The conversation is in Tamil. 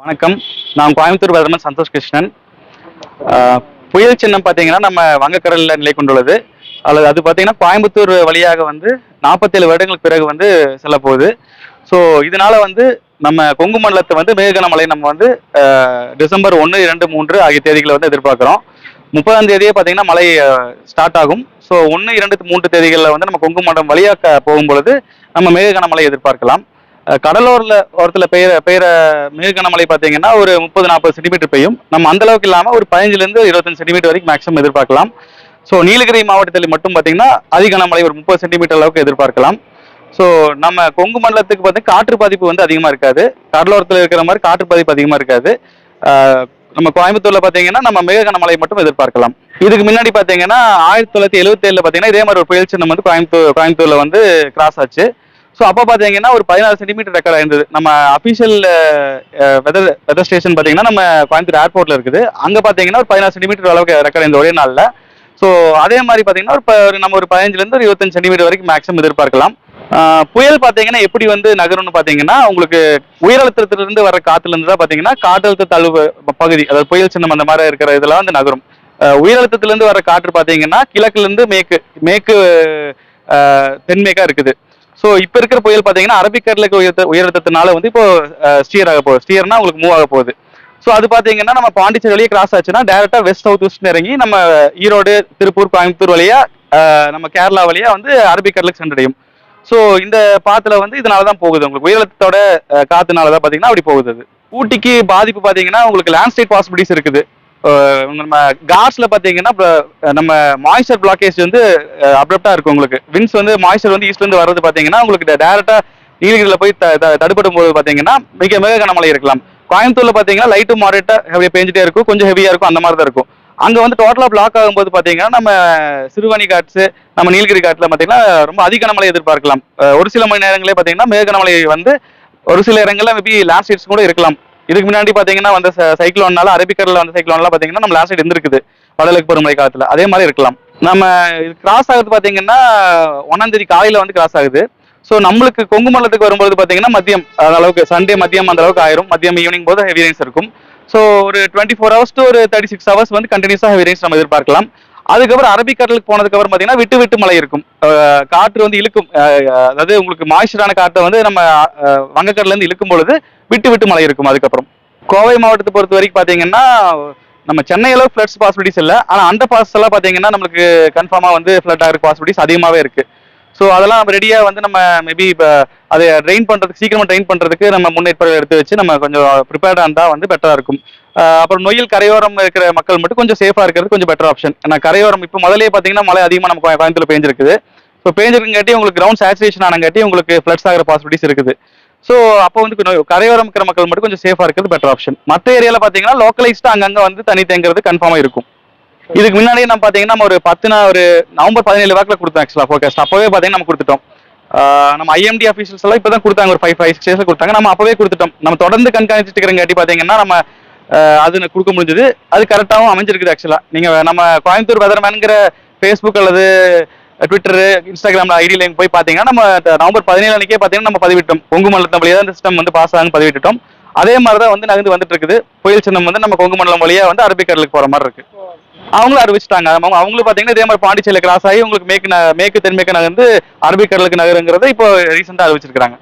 வணக்கம். நான் கோயம்புத்தூர் பிரதமர் சந்தோஷ் கிருஷ்ணன். புயல் சின்னம் பார்த்தீங்கன்னா நம்ம வங்கக்கடலில் நிலை கொண்டுள்ளது. அல்லது அது பார்த்தீங்கன்னா கோயம்புத்தூர் வழியாக வந்து நாற்பத்தேழு வருடங்களுக்கு பிறகு வந்து செல்ல போகுது ஸோ இதனால வந்து நம்ம கொங்கு மண்டலத்தை வந்து மேகனமலை நம்ம வந்து டிசம்பர் ஒன்று இரண்டு மூன்று ஆகிய தேதிகளை வந்து எதிர்பார்க்குறோம். முப்பதாம் தேதியே பார்த்தீங்கன்னா மழை ஸ்டார்ட் ஆகும். ஸோ ஒன்று இரண்டு மூன்று தேதிகளில் வந்து நம்ம கொங்கு மண்டலம் வழியாக போகும் பொழுது நம்ம மேக எதிர்பார்க்கலாம். கடலோரில் ஓரத்தில் பெய்கிற பெய்கிற மிக கனமழை பார்த்தீங்கன்னா ஒரு முப்பது நாற்பது சென்டிமீட்டர் பெய்யும். நம்ம அந்த அளவுக்கு இல்லாமல் ஒரு பதினஞ்சுலேருந்து இருபத்தஞ்சு சென்டிமீட்டர் வரைக்கும் மேக்ஸிமம் எதிர்பார்க்கலாம். ஸோ நீலகிரி மாவட்டத்தில் மட்டும் பார்த்தீங்கன்னா அதிக கனமழை ஒரு முப்பது சென்டிமீட்டர் அளவுக்கு எதிர்பார்க்கலாம். ஸோ நம்ம கொங்கு மண்டலத்துக்கு பார்த்தீங்கன்னா காற்று பாதிப்பு வந்து அதிகமாக இருக்காது. கடலோரத்தில் இருக்கிற மாதிரி காற்று பாதிப்பு அதிகமாக இருக்காது. நம்ம கோயம்புத்தூர்ல பாத்தீங்கன்னா நம்ம மிக கனமழை மட்டும் எதிர்பார்க்கலாம். இதுக்கு முன்னாடி பாத்தீங்கன்னா ஆயிரத்தி தொள்ளாயிரத்தி எழுபத்தி ஏழுல பாத்தீங்கன்னா இதே மாதிரி ஒரு புயல் சின்னம் வந்து கோயம்புத்தூர் கோயம்புத்தூர்ல வந்து கிராஸ் ஆச்சு. ஸோ அப்போ பார்த்தீங்கன்னா ஒரு பதினாறு சென்டிமீட்டர் ரெக்கார்ட் ஆயிருந்தது. நம்ம அஃபிஷியல் வெதர் வெதர் ஸ்டேஷன் பார்த்தீங்கன்னா நம்ம கோயம்புத்தூர் ஏர்போர்ட்டில் இருக்குது. அங்கே பார்த்தீங்கன்னா ஒரு பதினாறு சென்டிமீட்டர் அளவுக்கு ரெக்கார்ட் இந்த ஒரே நாளில். ஸோ அதே மாதிரி பார்த்தீங்கன்னா ஒரு ஒரு நம்ம ஒரு பதினஞ்சுலேருந்து ஒரு இருபத்தஞ்சு சென்டிமீட்டர் வரைக்கும் மேக்ஸிமம் எதிர்பார்க்கலாம். புயல் பார்த்தீங்கன்னா எப்படி வந்து நகரும்னு பார்த்தீங்கன்னா உங்களுக்கு உயரழுத்தத்திலிருந்து வர காற்றுலேருந்து தான் பார்த்தீங்கன்னா காற்றழுத்த தாழ்வு பகுதி அதாவது புயல் சின்னம் அந்த மாதிரி இருக்கிற இதெல்லாம் வந்து நகரும். உயரழுத்தத்திலேருந்து வர காற்று பார்த்தீங்கன்னா கிழக்குலேருந்து மேற்கு மேற்கு ஆஹ் தென்மேக்கா இருக்குது. ஸோ இப்போ இருக்கிற புயல் பார்த்தீங்கன்னா அரபிக்கடலுக்கு உயர்த்த உயர்த்தத்தினால வந்து இப்போ ஸ்டியர் ஆக போகுது. ஸ்டியர்னா உங்களுக்கு மூவ் ஆக போகுது. ஸோ அது பார்த்தீங்கன்னா நம்ம பாண்டிச்சேரி வழியே கிராஸ் ஆச்சுன்னா டேரெக்டா வெஸ்ட் சவுத் வெஸ்ட் இறங்கி நம்ம ஈரோடு திருப்பூர் கோயம்புத்தூர் வழியா நம்ம கேரளா வழியா வந்து அரபிக்கடலுக்கு சென்றடையும். ஸோ இந்த பாத்துல வந்து இதனால தான் போகுது உங்களுக்கு. உயரத்தோட காத்துனால தான் பார்த்தீங்கன்னா அப்படி போகுது அது. ஊட்டிக்கு பாதிப்பு பார்த்தீங்கன்னா உங்களுக்கு லேண்ட்ஸ்லைட் பாசிபிலிட்டிஸ் இருக்குது. நம்ம காட்ஸ்ல பார்த்தீங்கன்னா நம்ம மாய்ஸ்டர் பிளாக்கேஜ் வந்து அப்ரப்டா இருக்கும் உங்களுக்கு. வின்ஸ் வந்து மாய்ஸ்டர் வந்து ஈஸ்ட்ல இருந்து வர்றது பார்த்தீங்கன்னா உங்களுக்கு டேரக்டா நீலகிரியில் போய் த- த- தடுப்படும் போது பார்த்தீங்கன்னா மிக மிக கனமழை இருக்கலாம். கோயம்புத்தூர்ல பார்த்தீங்கன்னா லைட்டு மாடரேட்டா ஹெவியா பெஞ்சிட்டே இருக்கும். கொஞ்சம் ஹெவியா இருக்கும் அந்த மாதிரி தான் இருக்கும். அங்க வந்து டோட்டலா பிளாக் ஆகும்போது பாத்தீங்கன்னா நம்ம சிறுவாணி காட்ஸ் நம்ம நீலகிரி காட்டுல பாத்தீங்கன்னா ரொம்ப அதிக கனமழை எதிர்பார்க்கலாம். ஒரு சில மணி நேரங்களே பாத்தீங்கன்னா மேக கனமழை வந்து ஒரு சில இடங்கள்ல மேபி லாஸ்ட் ஸ்டேட்ஸ் கூட இருக்கலாம். இதுக்கு முன்னாடி பாத்தீங்கன்னா வந்த சைக்ளோன்னால அரபிக்கடல்ல வந்த சைக்ளோன்லாம் பாத்தீங்கன்னா நம்ம லாஸ்ட் சைடு இருந்திருக்குது. வடலுக்கு பருவமழை காலத்துல. அதே மாதிரி இருக்கலாம். நம்ம கிராஸ் ஆகுது பாத்தீங்கன்னா ஒன்னாம் தேதி காலையில வந்து கிராஸ் ஆகுது. ஸோ நம்மளுக்கு கொங்கு மண்டலத்துக்கு வரும்போது பாத்தீங்கன்னா மதியம் அந்த அளவுக்கு சண்டே மதியம் அந்த அளவுக்கு ஆயிரும். மதியம் ஈவினிங் போது ஹெவி ரெயின்ஸ் இருக்கும். ஸோ ஒரு டுவெண்ட்டி ஃபோர் ஹவர்ஸ் டு ஒரு தேர்ட்டி சிக்ஸ் ஹவர்ஸ் வந்து கண்டினியூஸாக ஹெவி ரெயின்ஸ் நம்ம எதிர்பார்க்கலாம். அதுக்கப்புறம் அரபிக்கடலுக்கு போனதுக்கப்புறம் பார்த்தீங்கன்னா விட்டு விட்டு மழை இருக்கும். காற்று வந்து இழுக்கும். அதாவது உங்களுக்கு மாய்ச்சரான காற்றை வந்து நம்ம வங்கக்கடலேருந்து இழுக்கும் பொழுது விட்டு விட்டு மழை இருக்கும் அதுக்கப்புறம். கோவை மாவட்டத்தை பொறுத்த வரைக்கும் பார்த்தீங்கன்னா நம்ம சென்னையில் ஃப்ளட்ஸ் பாசிபிலிட்டிஸ் இல்லை. ஆனால் அந்த பாசஸ் எல்லாம் பார்த்தீங்கன்னா நம்மளுக்கு கன்ஃபார்மாக வந்து ஃப்ளட் ஆகிற பாசிபிலிட்டிஸ் அதிகமாகவே இருக்குது ஸோ அதெல்லாம் நம்ம ரெடியாக வந்து நம்ம மேபி இப்போ அதை ட்ரெயின் பண்ணுறதுக்கு சீக்கிரமாக ட்ரெயின் பண்ணுறதுக்கு நம்ம முன்னேற்பாடு எடுத்து வச்சு நம்ம கொஞ்சம் ப்ரிப்பேர்டாக இருந்தால் வந்து பெட்டராக இருக்கும். அப்புறம் நொயில் கரையோரம் இருக்கிற மக்கள் மட்டும் கொஞ்சம் சேஃபாக இருக்கிறது கொஞ்சம் பெட்டர் ஆப்ஷன் ஏன்னா கரையோரம் இப்போ முதலே பார்த்தீங்கன்னா மழை அதிகமாக நம்ம கோயம்புத்தூர் பேஞ்சிருக்குது. ஸோ பேஞ்சிருக்குங்காட்டி உங்களுக்கு கிரவுண்ட் சேச்சுரேஷன் ஆனங்காட்டி உங்களுக்கு ஃப்ளட்ஸ் ஆகிற பாசிபிலிட்டிஸ் இருக்குது. ஸோ அப்போ வந்து கொஞ்சம் கரையோரம் இருக்கிற மக்கள் மட்டும் கொஞ்சம் சேஃபாக இருக்கிறது பெட்டர் ஆப்ஷன் மற்ற ஏரியாவில் பார்த்தீங்கன்னா லோக்கலைஸ்டாக அங்கங்கே வந்து தண்ணி தேங்கிறது கன்ஃபார்மாக இருக்கும். இதுக்கு முன்னாடியே நம்ம பார்த்தீங்கன்னா நம்ம ஒரு பத்து நாள் ஒரு நவம்பர் பதினேழு வாக்கில் கொடுத்தோம் ஆக்சுவலாக ஃபோக்கஸ்ட் அப்போவே பார்த்தீங்கன்னா நம்ம கொடுத்துட்டோம். நம்ம ஐஎம்டி அஃபீஷியல்ஸ் எல்லாம் இப்போ தான் கொடுத்தாங்க ஒரு ஃபைவ் ஃபைவ் சிக்ஸ் டேஸில் கொடுத்தாங்க. நம்ம அப்போவே கொடுத்துட்டோம். நம்ம தொடர்ந்து கண்காணிச்சுட்டு இருக்கிறங்காட்டி பார்த்தீங்கன்னா நம்ம அது அது கொடுக்க முடிஞ்சது. அது கரெக்டாகவும் அமைஞ்சிருக்குது ஆக்சுவலாக நீங்கள் நம்ம கோயம்புத்தூர் வெதர்மேனுங்கிற ஃபேஸ்புக் அல்லது ட்விட்டரு இன்ஸ்டாகிராமில் ஐடியில போய் பார்த்தீங்கன்னா நம்ம நவம்பர் பதினேழு அன்னைக்கே பார்த்தீங்கன்னா நம்ம பதிவிட்டோம். கொங்கு மண்டலத்தின் வழியாக இந்த சிஸ்டம் வந்து பாஸ் ஆகுன்னு பதிவிட்டுட்டோம். அதே மாதிரி தான் வந்து நகர்ந்து வந்துட்டு இருக்குது புயல் சின்னம் வந்து நம்ம கொங்கு மண்டலம் வழியா வந்து அரபிக்கடலுக்கு போற மாதிரி இருக்கு. அவங்களும் அறிவிச்சிட்டாங்க. அவங்களும் பார்த்தீங்கன்னா இதே மாதிரி பாண்டிச்சேரியில் கிராஸ் ஆகி உங்களுக்கு மேற்கு ந- மேற்கு தென்மேற்கு நகர்ந்து அரபிக்கடலுக்கு நகருங்கிறத இப்போ ரீசெண்டாக அறிவிச்சிருக்காங்க